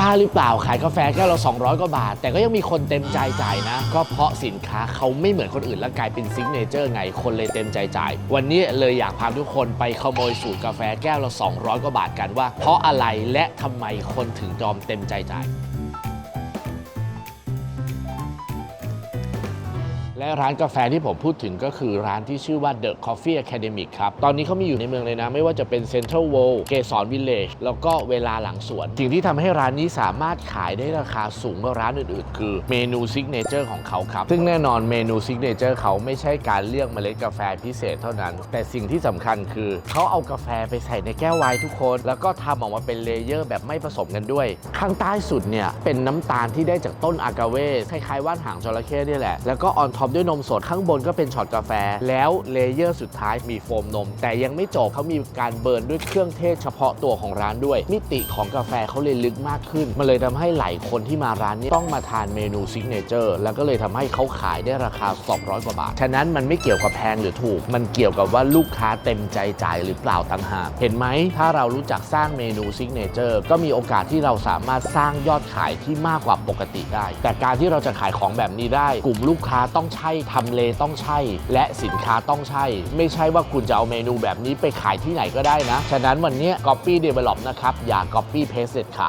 บ้าหรือเปล่าขายกาแฟแก้วละ200 กว่าบาท แต่ก็ยังมีคนเต็มใจจ่ายนะ ก็เพราะสินค้าเขาไม่เหมือนคนอื่นแล้วกลายเป็นซิกเนเจอร์ไงคนเลยเต็มใจจ่าย วันนี้เลยอยากพาทุกคนไปขโมยสูตรกาแฟแก้วละ200 กว่าบาทกันว่า เพราะอะไรและทำไมคนถึงยอมเต็มใจจ่าย และร้านกาแฟที่ผมพูดถึงก็คือร้านที่ชื่อว่า The Coffee Academic ครับ ตอนนี้เขามีอยู่ในเมืองเลยนะ ไม่ว่าจะเป็น Central World เกสรวิลเลจแล้วก็เวลาหลังสวน สิ่งที่ทำให้ร้านนี้สามารถขายได้ราคาสูงกว่าร้านอื่นๆ คือเมนูซิกเนเจอร์ของเขาครับ ซึ่งแน่นอนเมนูซิกเนเจอร์เขาไม่ใช่การเลือกเมล็ดกาแฟพิเศษเท่านั้น แต่สิ่งที่สำคัญคือเขาเอากาแฟไปใส่ในแก้วไวน์ทุกคน แล้วก็ทำออกมาเป็นเลเยอร์แบบไม่ผสมกันด้วย ข้างใต้สุดเนี่ยเป็นน้ำตาลที่ได้จากต้นอากาเวคล้ายๆว่านหางจระเข้นี่แหละแล้วก็ออนท็อปด้วยนมสดข้างบนก็เป็นช็อตกาแฟ แล้วเลเยอร์สุดท้ายมีโฟมนม แต่ยังไม่จบเขามีการเบิร์นด้วยเครื่องเทศเฉพาะตัวของร้านด้วย มิติของกาแฟเขาเลยลึกมากขึ้น มันเลยทำให้หลายคนที่มาร้านนี้ต้องมาทานเมนูซิกเนเจอร์แล้วก็เลยทำให้เขาขายได้ราคา 200 กว่าบาท ฉะนั้นมันไม่เกี่ยวกับแพงหรือถูก มันเกี่ยวกับว่าลูกค้าเต็มใจจ่ายหรือเปล่าต่างหากเห็นไหมถ้าเรารู้จักสร้างเมนูซิกเนเจอร์ก็มีโอกาสที่เราสามารถสร้างยอดขายที่มากกว่าปกติได้ แต่การที่เราจะขายของแบบนี้ได้ กลุ่มลูกค้าต้องใช่ทำเลต้องใช่ และสินค้าต้องใช่ ไม่ใช่ว่าคุณจะเอาเมนูแบบนี้ไปขายที่ไหนก็ได้นะ ฉะนั้นวันนี้ Copy Develop นะครับ อย่า Copy Paste เด็ดขาด